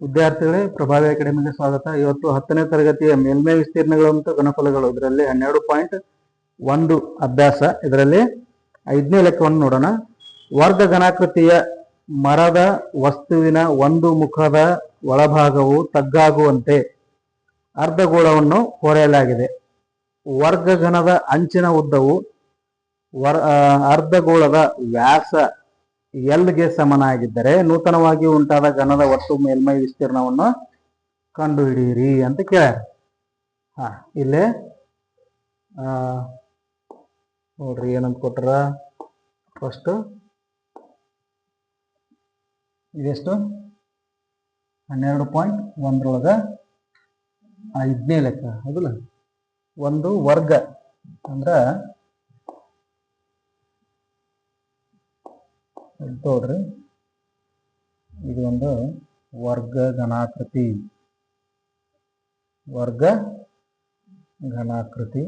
ವಿದ್ಯಾರ್ಥಿಗಳೇ ಪ್ರಭಾವಿ ಅಕಾಡೆಮಿಗೆ ಸ್ವಾಗತ. ಇವತ್ತು ಹತ್ತನೇ ತರಗತಿಯ ಮೇಲ್ಮೈ ವಿಸ್ತೀರ್ಣಗಳು ಮತ್ತು ಘನಫಲಗಳು. ಇದರಲ್ಲಿ ಹನ್ನೆರಡು ಪಾಯಿಂಟ್ ಒಂದು ಅಭ್ಯಾಸ. ಇದರಲ್ಲಿ ಐದನೇ ಲೆಕ್ಕವನ್ನು ನೋಡೋಣ. ವರ್ಗ ಘನಾಕೃತಿಯ ಮರದ ವಸ್ತುವಿನ ಒಂದು ಮುಖದ ಒಳಭಾಗವು ತಗ್ಗಾಗುವಂತೆ ಅರ್ಧಗೋಳವನ್ನು ಹೊರೆಯಲಾಗಿದೆ. ವರ್ಗ ಘನದ ಅಂಚಿನ ಉದ್ದವು ವರ್ ಅರ್ಧಗೋಳದ ವ್ಯಾಸ ಎಲ್ಗೆ ಸಮನಾಗಿದ್ದರೆ ನೂತನವಾಗಿ ಉಂಟಾದ ಘನದ ಒಟ್ಟು ಮೇಲ್ಮೈ ವಿಸ್ತೀರ್ಣವನ್ನು ಕಂಡುಹಿಡಿಯಿರಿ ಅಂತ ಕೇಳ್ಯಾರ. ಹಾ, ಇಲ್ಲೇ ನೋಡ್ರಿ ಏನಂತ ಕೊಟ್ರ ಫಸ್ಟ್ ಇದೆಷ್ಟು? ಹನ್ನೆರಡು ಪಾಯಿಂಟ್ ಒಂದ್ರೊಳಗ ಐದನೇ ಲೆಕ್ಕ, ಹೌದಲ್ಲ? ಒಂದು ವರ್ಗ, ಅಂದ್ರ ತೋಡ್ರಿ ಇದು ಒಂದು ವರ್ಗ ಘನಾಕೃತಿ. ವರ್ಗ ಘನಾಕೃತಿ.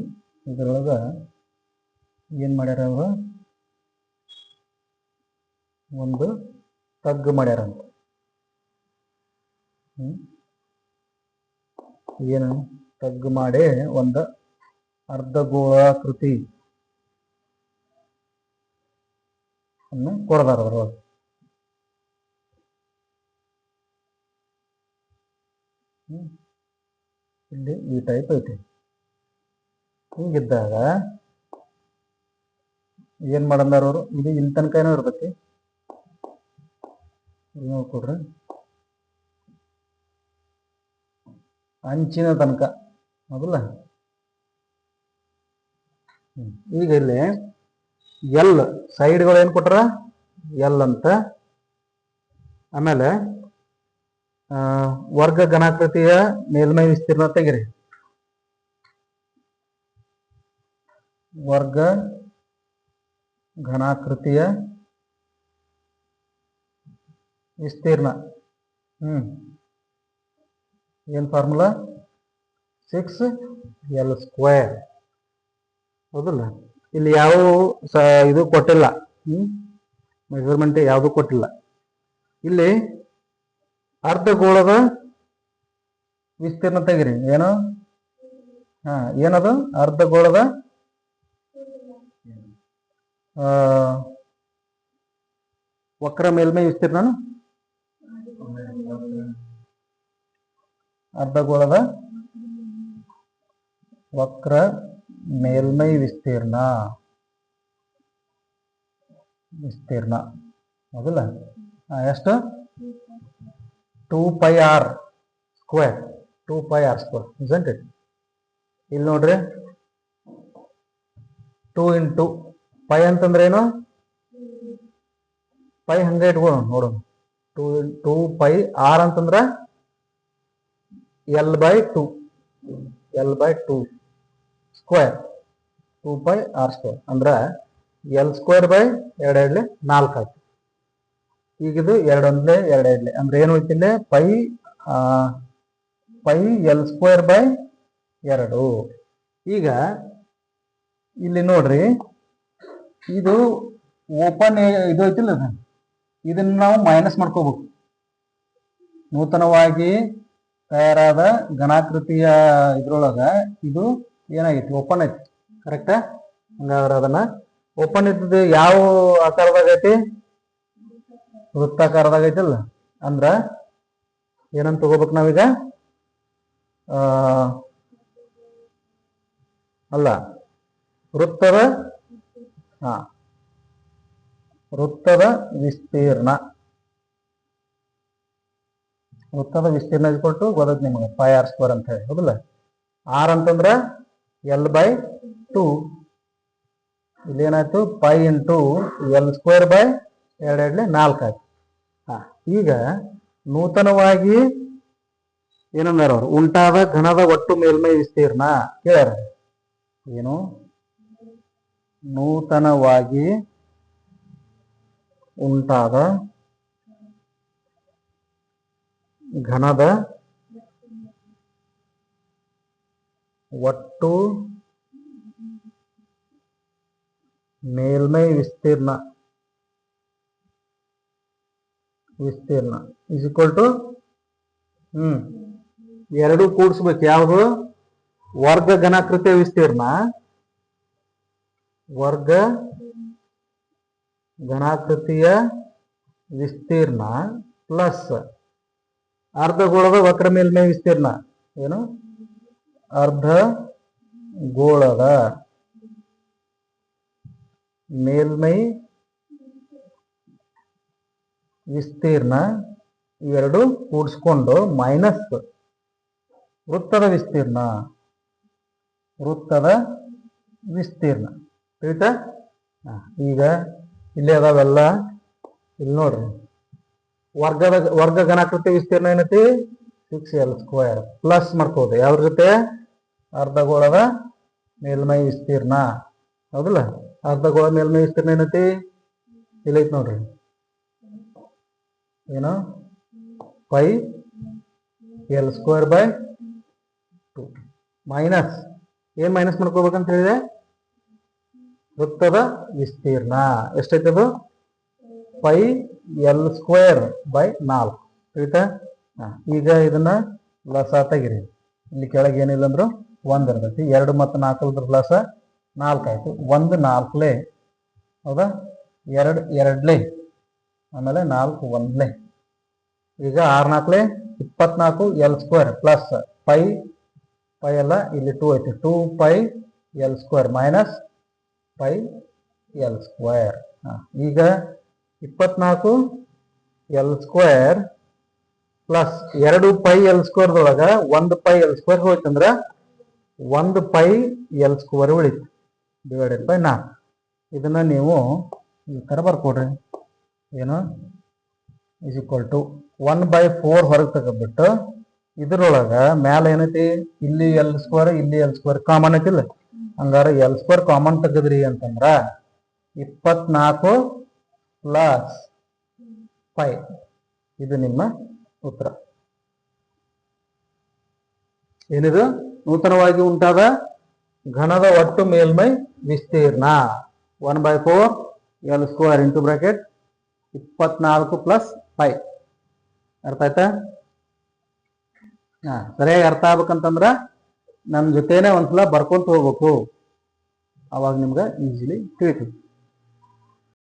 ಇದರೊಳಗೆ ಏನು ಮಾಡ್ಯಾರ ಅವರು? ಒಂದು ತಗ್ಗು ಮಾಡ್ಯಾರಂತ ಏನು? ತಗ್ಗು ಮಾಡಿ ಒಂದು ಅರ್ಧಗೋಳಾಕೃತಿ. ಅನ್ನು ಕೊಡದಾರ ಹ್ಮ್. ಇಲ್ಲಿ ಈ ಟೈಪ್ ಐತಿ. ಹೀಗಿದ್ದಾಗ ಏನ್ ಮಾಡಂದಾರ ಅವರು? ಇದು ಇಲ್ಲಿ ತನಕ ಏನೋ ಇರ್ತೈತಿ ನೋಡ್ಕೊಡ್ರಿ. ಅಂಚಿನ ತನಕ. ಹೌದಲ್ಲ. ಈಗ ಇಲ್ಲಿ ಎಲ್ ಸೈಡ್ಗಳು ಏನು ಕೊಟ್ರ? ಎಲ್ ಅಂತ. ಆಮೇಲೆ ವರ್ಗ ಘನಾಕೃತಿಯ ಮೇಲ್ಮೈ ವಿಸ್ತೀರ್ಣ ತೆಗಿರಿ. ವರ್ಗ ಘನಾಕೃತಿಯ ವಿಸ್ತೀರ್ಣ. ಹ್ಮ್. ಏನ್ ಫಾರ್ಮುಲಾ ಸಿಕ್ಸ್ ಎಲ್ ಸ್ಕ್ವೇರ್ ಹೌದಲ್ಲ? ಇಲ್ಲಿ ಯಾವ ಇದು ಕೊಟ್ಟಿಲ್ಲ. ಹ್ಮ್? ಮೆಜರ್ಮೆಂಟ್ ಯಾವುದು ಕೊಟ್ಟಿಲ್ಲ. ಇಲ್ಲಿ ಅರ್ಧಗೋಳದ ವಿಸ್ತೀರ್ಣ ತೆಗಿರಿ. ಏನು? ಹಾ, ಏನದು? ಅರ್ಧಗೋಳದ ವಕ್ರ ಮೇಲ್ಮೈ ವಿಸ್ತೀರ್ಣ? ಅರ್ಧಗೋಳದ ವಕ್ರ ಮೇಲ್ಮೈ ವಿಸ್ತೀರ್ಣ. ವಿಸ್ತೀರ್ಣ. ಹೌದಲ್ಲ? ಎಷ್ಟು? Two pi r square. Two pi r square. Isn't it ಇಲ್ಲಿ ನೋಡ್ರಿ. ಟೂ ಇಂಟು ಪೈ ಅಂತಂದ್ರೆ ಏನು? ಪೈ ಹಂಗೆ ಇಟ್ಕೊಳ್ಳೋಣ ನೋಡೋಣ ಟೂ ಟೂ ಪೈ ಆರ್ ಅಂತಂದ್ರೆ L by two. L by two. Square two by r square ಅಂದ್ರೆ ಎಲ್ ಸ್ಕ್ವೇರ್ ಬೈ ಎರಡು ಎರಡ್ಲೆ ನಾಲ್ಕು ಆಯ್ತು. ಈಗ ಇದು ಎರಡೊಂದ್ಲೆ ಎರಡು ಎರಡ್ಲೆ ಅಂದ್ರೆ ಏನು ಹೋಯ್ತಿಲ್ಲ pi pi L square by ಎರಡು. ಈಗ ಇಲ್ಲಿ ನೋಡ್ರಿ, ಇದು ಓಪನ್ ಇದು ಐತಿಲ್ಲ ಇದನ್ನ ನಾವು ಮೈನಸ್ ಮಾಡ್ಕೋಬೇಕು. ನೂತನವಾಗಿ ತಯಾರಾದ ಘನಾಕೃತಿಯ ಇದ್ರೊಳಗ ಇದು ಏನಾಗೈತಿ ಓಪನ್ ಐತಿ ಕರೆಕ್ಟಾ ಹಂಗಾದ್ರೆ ಅದನ್ನ ಓಪನ್ ಇದ್ದದ್ದು ಯಾವ ಆಕಾರದಾಗ ಐತಿ? ವೃತ್ತಾಕಾರದಾಗ ಐತಲ್ಲ? ಅಂದ್ರ ಏನಂತ ತಗೋಬೇಕು ನಾವೀಗ? ಅಲ್ಲ, ವೃತ್ತದ, ಹಾ, ವೃತ್ತದ ವಿಸ್ತೀರ್ಣ. ವೃತ್ತದ ವಿಸ್ತೀರ್ಣ ಕೊಟ್ಟು ಗೊತ್ತ ನಿಮಗೆ ಫೈ ಆರ್ ಸ್ಕ್ವೇರ್ ಅಂತ ಹೇಳಿ, ಹೌದಲ್ಲ? ಆರ್ ಅಂತಂದ್ರ ಎಲ್ ಬೈ ಟು ಇಲ್ಲಿ ಏನಾಯ್ತು pi into L square by ಎರಡು ಎರಡ್ಲೆ ನಾಲ್ಕು ಆಯ್ತು. ಹಾಂ, ಈಗ ನೂತನವಾಗಿ ಏನಂದಾರ ಅವ್ರು? ಉಂಟಾದ, ಘನದ ಒಟ್ಟು ಮೇಲ್ಮೈ ವಿಸ್ತೀರ್ಣ ಕೇಳ್ಯಾರ? ಏನು? ನೂತನವಾಗಿ ಉಂಟಾದ ಘನದ ಒಟ್ಟು ಮೇಲ್ಮೈ ವಿಸ್ತೀರ್ಣ. ವಿಸ್ತೀರ್ಣ ಇಸ್ ಈಕ್ವಲ್ ಟು ಹ್ಮ್, ಎರಡು ಕೂಡಿಸ್ಬೇಕು. ಯಾವುದು? ವರ್ಗ ಘನಾಕೃತಿಯ ವಿಸ್ತೀರ್ಣ. ವರ್ಗ ಘನಾಕೃತಿಯ ವಿಸ್ತೀರ್ಣ ಪ್ಲಸ್ ಅರ್ಧಗೋಳದ ವಕ್ರ ಮೇಲ್ಮೈ ವಿಸ್ತೀರ್ಣ. ಏನು? ಅರ್ಧ ಗೋಳದ ಮೇಲ್ಮೈ ವಿಸ್ತೀರ್ಣ ಇವೆರಡು ಕೂಡಿಸ್ಕೊಂಡು ಮೈನಸ್ ವೃತ್ತದ ವಿಸ್ತೀರ್ಣ ವೃತ್ತದ ವಿಸ್ತೀರ್ಣ. ತಿಳಿತಾ? ಈಗ ಇಲ್ಲಿ ಅದಾವೆಲ್ಲ. ಇಲ್ಲಿ ನೋಡ್ರಿ. ವರ್ಗದ, ವರ್ಗ ಘನಾಕೃತಿ ವಿಸ್ತೀರ್ಣ ಏನೈತಿ? ಸಿಕ್ಸ್ ಎಲ್ ಸ್ಕ್ವೇರ್ ಪ್ಲಸ್ ಮಾಡ್ಕೋದು. ಯಾವ್ದ್ರ ಜೊತೆ? ಅರ್ಧಗೋಳದ ಮೇಲ್ಮೈ ವಿಸ್ತೀರ್ಣ. ಹೌದಲ್ಲ? ಅರ್ಧಗೋಳ ಮೇಲ್ಮೈ ವಿಸ್ತೀರ್ಣ ಏನೈತಿ? ಇಲ್ಲೈತಿ ನೋಡ್ರಿ. ಏನು? Pi L square by two minus. ಏನು ಮೈನಸ್ ಮಾಡ್ಕೋಬೇಕಂತ ಹೇಳಿದೆ? ವೃತ್ತದ ವಿಸ್ತೀರ್ಣ. ಎಷ್ಟೈತೆ ಅದು? ಪೈ ಎಲ್ ಸ್ಕ್ವೇರ್ ಬೈ ನಾಲ್ಕು. ತಿಳಿತಾ? ಈಗ ಇದನ್ನ ಲಸ ತೆಗಿರಿ. ಇಲ್ಲಿ ಕೆಳಗೆ ಏನಿಲ್ಲ ಅಂದ್ರು ಒಂದ್ ಇರ್ತೈತಿ. ಎರಡು ಮತ್ತು ನಾಲ್ಕಲ್ದ್ರ ಲಸ ನಾಲ್ಕು ಆಯ್ತು. ಒಂದು ನಾಲ್ಕಲೇ ಹೌದಾ? ಎರಡು ಎರಡ್ಲೆ ಆಮೇಲೆ ನಾಲ್ಕು ಒಂದ್ಲೆ ಈಗ ಆರ್ ನಾಲ್ಕಲೆ ಇಪ್ಪತ್ನಾಲ್ಕು L square plus pi pi ಎಲ್ಲ ಇಲ್ಲಿ ಟೂ ಐತಿ. Two pi L square minus pi L square ಈಗ ಇಪ್ಪತ್ನಾಲ್ಕು ಎಲ್ ಸ್ಕ್ವೇರ್ ಪ್ಲಸ್ ಎರಡು ಪೈ ಎಲ್ ಸ್ಕ್ವೇರ್ದೊಳಗ ಒಂದು ಪೈ ಎಲ್ ಸ್ಕ್ವೇರ್ ಹೋಯ್ತಂದ್ರ ಒಂದು ಪೈ ಎಲ್ ಸ್ಕೋರ್ ಉಳಿತು. ಡಿವೈಡೆಡ್ ಬೈ ನಾಲ್ಕು. ಇದನ್ನ ನೀವು ಈ ಥರ ಬರ್ಕೊಡ್ರಿ. ಏನು? Is equal to one by four ಹೊರಗೆ ತಗೊಬಿಟ್ಟು ಇದ್ರೊಳಗ ಮ್ಯಾಲ ಏನೈತಿ? ಇಲ್ಲಿ ಎಲ್ ಸ್ಕೋರ್ ಇಲ್ಲಿ ಎಲ್ ಸ್ಕೋರ್ ಕಾಮನ್ ಐತಿಲ್ಲ ಹಂಗಾರೆ ಎಲ್ ಸ್ಕೋರ್ ಕಾಮನ್ ತೆಗೆದ್ರಿ ಅಂತಂದ್ರ ಇಪ್ಪತ್ನಾಲ್ಕು ಪ್ಲಸ್ ಫೈ ಇದು ನಿಮ್ಮ ಉತ್ತರ. ಏನಿದು? ನೂತನವಾಗಿ ಉಂಟಾದ ಘನದ ಒಟ್ಟು ಮೇಲ್ಮೈ ವಿಸ್ತೀರ್ಣ. One by four L square into bracket ಇಪ್ಪತ್ನಾಲ್ಕು ಪ್ಲಸ್ ಫೈ ಅರ್ಥ ಆಯ್ತಾ? ಹಾ, ಸರಿಯಾಗಿ ಅರ್ಥ ಆಗ್ಬೇಕಂತಂದ್ರ ನನ್ನ ಜೊತೆನೆ ಒಂದ್ಸಲ ಬರ್ಕೊಂತ ಹೋಗ್ಬೇಕು. ಅವಾಗ ನಿಮ್ಗೆ ಈಸಿಲಿ ತಿಳಿತೈತಿ